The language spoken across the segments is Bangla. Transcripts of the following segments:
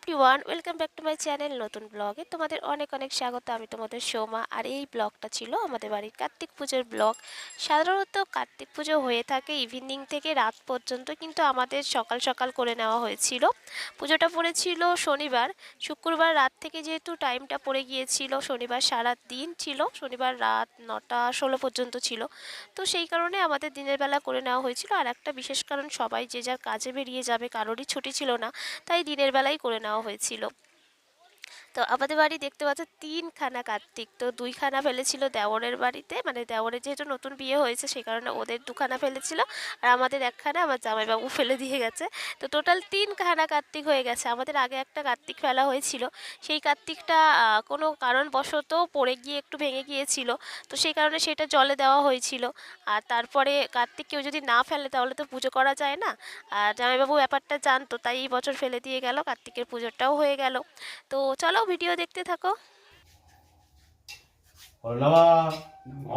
Everyone welcome back to my channel নতুন ব্লগে তোমাদের অনেক অনেক স্বাগত। আমি তোমাদের সোমা, আর এই ব্লগটা ছিল আমাদের বাড়ির কার্তিক পুজোর ব্লগ সাধারণত কার্তিক পুজো হয়ে থাকে ইভিনিং থেকে রাত পর্যন্ত, কিন্তু আমাদের সকাল সকাল করে নেওয়া হয়েছিল। পুজোটা পড়েছিল শনিবার। শুক্রবার রাত থেকে যেহেতু টাইমটা পড়ে গিয়েছিল, শনিবার সারা দিন ছিল, শনিবার রাত নটা ষোলো পর্যন্ত ছিল। তো সেই কারণে আমাদের দিনের বেলা করে নেওয়া হয়েছিল। আর একটা বিশেষ কারণ, সবাই যে যার কাজে বেরিয়ে যাবে, কারোরই ছুটি ছিল না, তাই দিনের বেলাই করে নেওয়া হয়েছিল তো আমাদের বাড়ি দেখতে পাচ্ছ তিনখানা কার্তিক। তো দুইখানা ফেলেছিল দেওরের বাড়িতে। মানে দেওরের যেহেতু নতুন বিয়ে হয়েছে, সেই কারণে ওদের দুখানা ফেলেছিল। আর আমাদের একখানা আমার জামাইবাবু ফেলে দিয়ে গেছে। তো টোটাল তিনখানা কার্তিক হয়ে গেছে। আমাদের আগে একটা কার্তিক ফেলা হয়েছিল। সেই কার্তিকটা কোনো কারণবশত পড়ে গিয়ে একটু ভেঙে গিয়েছিল। তো সেই কারণে সেটা জলে দেওয়া হয়েছিল। আর তারপরে কার্তিক কেউ যদি না ফেলে তাহলে তো পুজো করা যায় না। আর জামাইবাবু ব্যাপারটা জানতো, তাই এই বছর ফেলে দিয়ে গেল। কার্তিকের পুজোটাও হয়ে গেল। তো চলো ভিডিও দেখতে থাকো নমা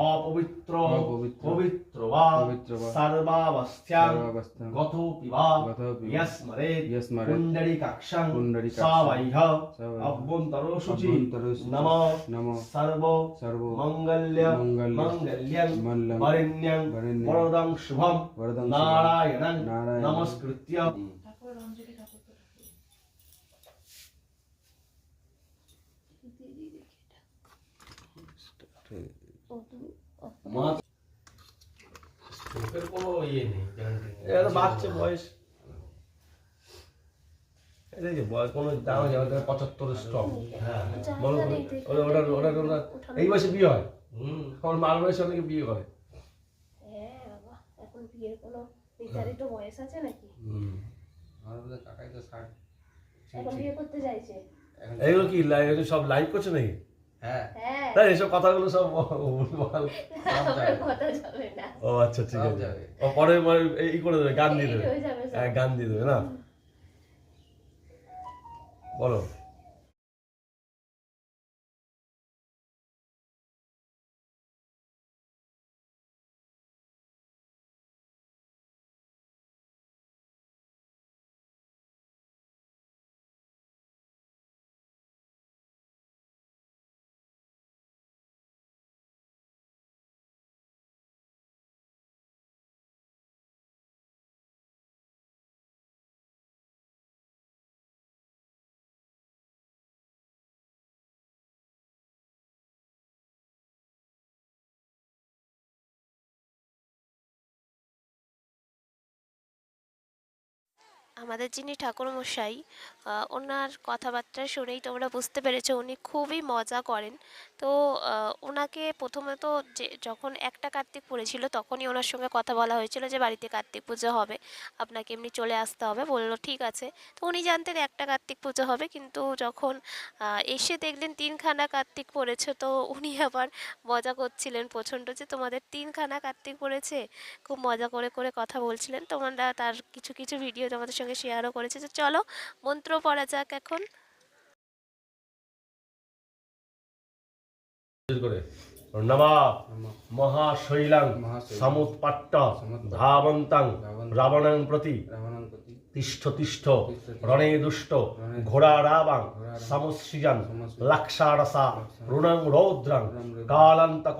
অপবিত্র অপবিত্র, পবিত্র বা পবিত্র বা, সর্বাবস্থাং সর্বাবস্থাং, গতোপি বা গতোপি বা, ইয়স্মরে ইয়স্মরেৎ, পুণ্ডরীকাক্ষং পুণ্ডরীকাক্ষং, সাবাইহ সাবাইহ, অভ্যন্তরশুচি অভ্যন্তরশুচি, নম নম সর্ব সর্ব মঙ্গল্য মঙ্গল্য, মঙ্গল্যং মল্লং, বরেণ্যং বরেণ্যং, বরদং শুভম বরদং নারায়ণং নারায়ণং, নমস্কৃত্য বাচ্চা বয়স স্টক এই বয়সে বিয়ে হয় আমার মার বয়সে অনেকে বিয়ে করে হ্যাঁ কাকাই তো ষাট এখন বিয়ে করতে চাইছে? এইগুলো কি লাইভ এগুলো সব লাইভ করছে নাকি? হ্যাঁ। এইসব তাই এসব কথাগুলো সব কথা ও আচ্ছা ঠিক আছে। ও পরে পরে এই করে দেবে গান দিয়ে দেবে। হয়ে। হ্যাঁ গান দিয়ে দেবে না? বলো। আমাদের যিনি ঠাকুরমশাই ওনার কথাবার্তা শুনেই তোমরা বুঝতে পেরেছ উনি খুবই মজা করেন। তো ওনাকে প্রথমে তো যে, যখন একটা কার্তিক পড়েছিল তখনই ওনার সঙ্গে কথা বলা হয়েছিল যে, বাড়িতে কার্তিক পুজো হবে, আপনাকে এমনি চলে আসতে হবে। বলল, ঠিক আছে। তো উনি জানতেন একটা কার্তিক পুজো হবে, কিন্তু যখন এসে দেখলেন তিনখানা কার্তিক পড়েছে, তো উনি আবার মজা করছিলেন প্রচণ্ড যে, তোমাদের তিনখানা কার্তিক পড়েছে? খুব মজা করে করে কথা বলছিলেন। তোমরা তার কিছু কিছু ভিডিও তোমাদের সঙ্গে শেয়ারও করেছে। যে চলো মন্ত্র পড়া যাক এখন। মহাশৈলাং সমুৎপাট্ট ধাবন্তাং রাবণাং প্রতি। তিষ্ঠ তিষ্ঠ রণে দুষ্ট। ঘোড়া রাবাং সমসৃজান। লাক্ষারসা। রুণং রৌদ্রাং। কালান্তক।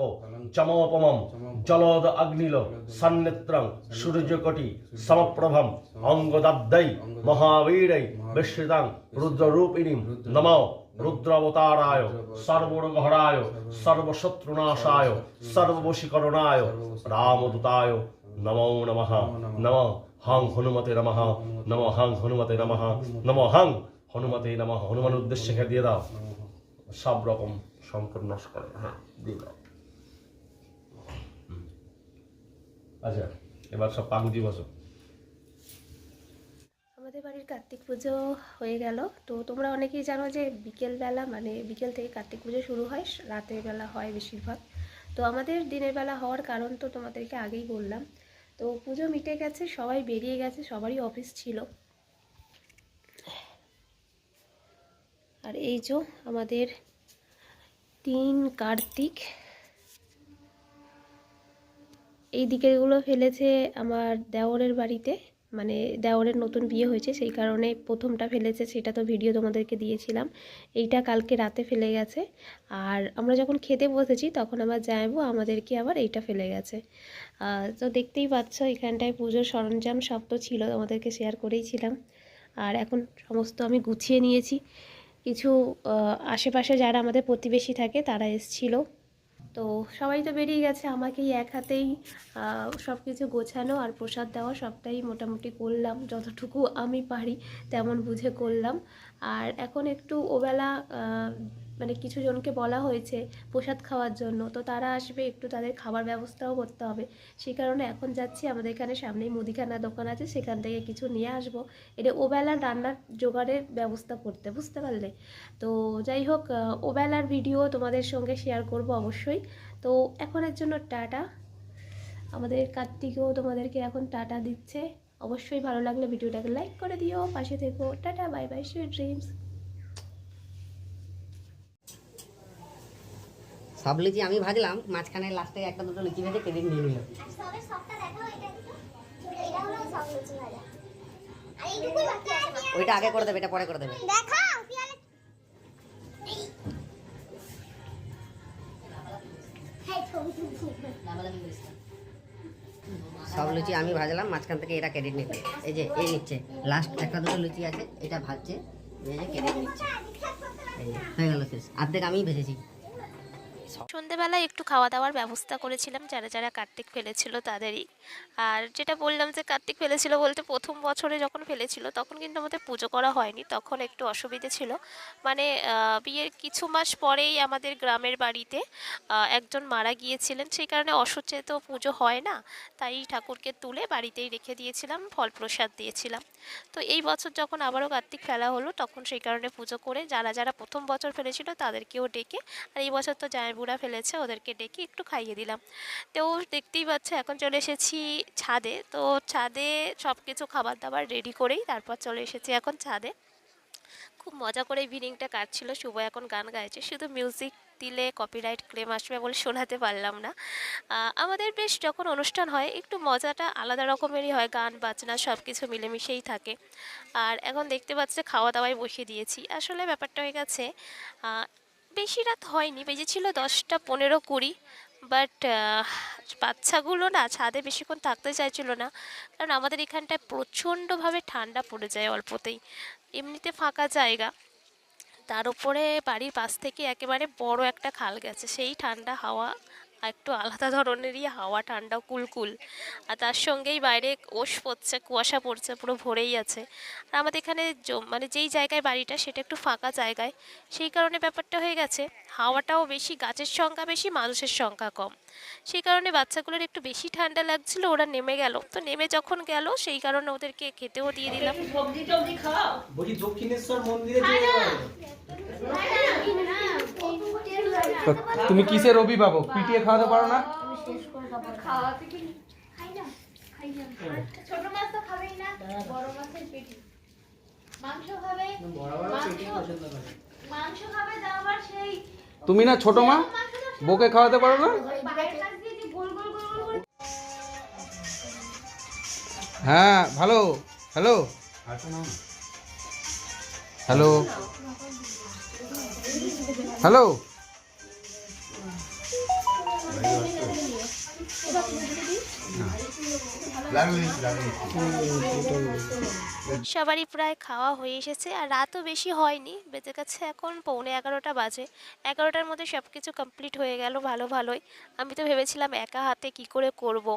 চমোপমম। জলদ অগ্নিল। সন্নেত্রং। সূর্যকটি। সমপ্রভম। অঙ্গদাব্दै মহাবীरै বিশ্বৃতাং রুদ্ররূপিণীম। নমো। রুদ্রাবতারায় সর্বরোগহরায় সর্বশত্রুনাশায় সর্ববশীকরণায়। রামদূতায়। নমো নমঃ। নম হং হনুমতে নমঃ। নম হং হনুমতে নমঃ। নম হং হনুমতে নমঃ। হনুমান উদ্দেশ্যে দিয়ে দাও। সব রকম নষ্ট করে। হ্যাঁ দিয়ে দাও। আচ্ছা এবার সব পাগুজি বসো। আমাদের বাড়ির কার্তিক পুজো হয়ে গেল। তো তোমরা অনেকেই জানো যে বিকেলবেলা মানে বিকেল থেকে কার্তিক পুজো শুরু হয়, রাতের বেলা হয় বেশিরভাগ। তো আমাদের দিনের বেলা হওয়ার কারণ তো তোমাদেরকে আগেই বললাম। তো পুজো মিটে গেছে, সবাই বেরিয়ে গেছে, সবারই অফিস ছিল। আর এই যে আমাদের তিন কার্তিক। এই দিকেরগুলো ফেলেছে আমার দেওরের বাড়িতে। মানে দেওরের নতুন বিয়ে হয়েছে, সেই কারণে প্রথমটা ফেলেছে, সেটা তো ভিডিও তোমাদেরকে দিয়েছিলাম। এইটা কালকে রাতে ফেলে গেছে। আর আমরা যখন খেতে বসেছি, তখন আবার যাইবো আমাদেরকে আবার এইটা ফেলে গেছে। তো দেখতেই পাচ্ছ, এখানটায় পুজোর সরঞ্জাম সব তো ছিল, তোমাদেরকে শেয়ার করেইছিলাম আর এখন সমস্ত আমি গুছিয়ে নিয়েছি। কিছু আশেপাশে যারা আমাদের প্রতিবেশী থাকে, তারা এসছিল। তো সবাই তো বেরিয়ে গেছে, আমাকেই এক হাতেই সব কিছু গোছানো আর প্রসাদ দেওয়া সবটাই মোটামুটি করলাম, যতটুকু আমি পারি তেমন বুঝে করলাম। আর এখন একটু ওবেলা মানে কিছু জনকে বলা হয়েছে প্রসাদ খাওয়ার জন্য, তো তারা আসবে একটু তাদের খাবার ব্যবস্থাও করতে হবে। সেই কারণে এখন যাচ্ছি, আমাদের এখানে সামনেই মুদিখানা দোকান আছে, সেখান থেকে কিছু নিয়ে আসব। এটা ওবেলার রান্নার জোগাড়ের ব্যবস্থা করতে, বুঝতে পারলে? তো যাই হোক ওবেলার ভিডিও তোমাদের সঙ্গে শেয়ার করব অবশ্যই। তো এখনের জন্য টাটা। আমাদের কার্তিকও তোমাদেরকে এখন টাটা দিচ্ছে। অবশ্যই ভালো লাগলে ভিডিওটাকে লাইক করে দিও। পাশে থেকো। Tata bye bye sweet dreams সব লুচি আমি ভাজলাম মাঝখানে লাস্টে একটা দুটো লুচি ভেজে ক্রেডিট নিয়ে নিল। এটা এটা। ওইটা আগে করে দেবে এটা পরে করে দেবে। সব লুচি আমি ভাজলাম মাঝখান থেকে এরা ক্রেডিট নিবে এই যে এই নিচ্ছে। লাস্ট একটা দুটো লুচি আছে এটা ভাজছে ভেজে ক্রেডিট নিচ্ছে। হয়ে গেল শেষ। অর্ধেক আমিই ভেজেছি। সন্ধেবেলায় একটু খাওয়া দাওয়ার ব্যবস্থা করেছিলাম, যারা যারা কার্তিক ফেলেছিল তাদেরই। আর যেটা বললাম যে কার্তিক ফেলেছিল বলতে প্রথম বছরে যখন ফেলেছিল, তখন কিন্তু আমাদের পুজো করা হয়নি, তখন একটু অসুবিধে ছিল। মানে বিয়ের কিছু মাস পরেই আমাদের গ্রামের বাড়িতে একজন মারা গিয়েছিলেন, সেই কারণে অসুচে তো পুজো হয় না। তাই ঠাকুরকে তুলে বাড়িতেই রেখে দিয়েছিলাম, ফল প্রসাদ দিয়েছিলাম। তো এই বছর যখন আবারও কার্তিক ফেলা হলো, তখন সেই কারণে পুজো করে যারা যারা প্রথম বছর ফেলেছিল তাদেরকেও ডেকে, আর এই বছর তো জামাইবুড়া ফেলেছে, ওদেরকে ডেকে একটু খাইয়ে দিলাম। তো দেখতেই পাচ্ছ, এখন চলে এসেছি ছাদে। তো ছাদে সব কিছু খাবার দাবার রেডি করেই তারপর চলে এসেছি এখন ছাদে। খুব মজা করে ইভিনিংটা কাটছিল, শুভ এখন গান গাইছে। শুধু মিউজিক দিলে কপিরাইট ক্লেম আসবে বলে শোনাতে পারলাম না। আমাদের বেশ যখন অনুষ্ঠান হয়, একটু মজাটা আলাদা রকমেরই হয়, গান, বাজনা সব কিছু মিলেমিশেই থাকে। আর এখন দেখতে পাচ্ছে খাওয়া দাওয়ায় বসিয়ে দিয়েছি। আসলে ব্যাপারটা হয়ে গেছে বেশি রাত হয়নি বেজেছিল দশটা পনেরো কুড়ি। বাট বাচ্চাগুলো না ছাদে বেশিক্ষণ থাকতে চাইছিল না। কারণ আমাদের এখানটায় প্রচণ্ডভাবে ঠান্ডা পড়ে যায় অল্পতেই। এমনিতে ফাঁকা জায়গা। তার উপরে বাড়ির পাশ থেকে একেবারে বড় একটা খাল গেছে। সেই ঠান্ডা হাওয়া একটু আলাদা ধরনেরই হাওয়া ঠান্ডা কুলকুল। আর তার সঙ্গেই বাইরে ওষ পড়ছে কুয়াশা পড়ছে পুরো ভরেই আছে। আর আমাদের এখানে মানে যেই জায়গায় বাড়িটা সেটা একটু ফাঁকা জায়গায়। সেই কারণে ব্যাপারটা হয়ে গেছে হাওয়াটাও বেশি গাছের সংখ্যা বেশি মানুষের সংখ্যা কম। সেই কারণে বাচ্চাগুলোর একটু বেশি ঠান্ডা লাগছিল ওরা নেমে গেল। তো নেমে যখন গেল সেই কারণে ওদেরকে খেতেও দিয়ে দিলাম। দক্ষিণেশ্বর মন্দিরে। তো তুমি কিসের অভিভাবক পিটিয়ে খাওয়াতে পারো না? ছোট মাছ তো খাবেই না বড় মাছের পেটি। মাংস খাবে মাংস খাবে আবার সেই তুমি না ছোট মা? বউকে খাওয়াতে পারো না? হ্যাঁ ভালো। হ্যালো। হ্যালো। হ্যালো। Obrigado. সবারই প্রায় খাওয়া হয়ে এসেছে আর রাতও বেশি হয়নি। বেঁচে গেছে এখন পৌনে এগারোটা বাজে। এগারোটার মধ্যে সব কিছু কমপ্লিট হয়ে গেল ভালো ভালোই। আমি তো ভেবেছিলাম একা হাতে কি করে করব।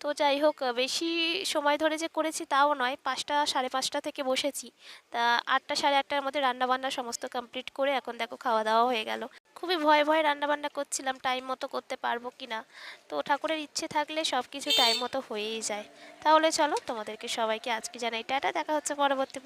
তো যাই হোক, বেশি সময় ধরে যে করেছি তাও নয়, পাঁচটা, সাড়ে পাঁচটা থেকে বসেছি। তা আটটা, সাড়ে আটটার মধ্যে রান্নাবান্না সমস্ত কমপ্লিট করে এখন দেখো খাওয়া দাওয়া হয়ে গেল। খুবই ভয়ে ভয়ে রান্নাবান্না করছিলাম টাইম মতো করতে পারব কি না তো ঠাকুরের ইচ্ছে থাকলে সব কিছু টাইম মতো হয়েই যায়। তাহলে চলো তোমাদেরকে সবাইকে আজকে জানাই টাটা দেখা হচ্ছে পরবর্তী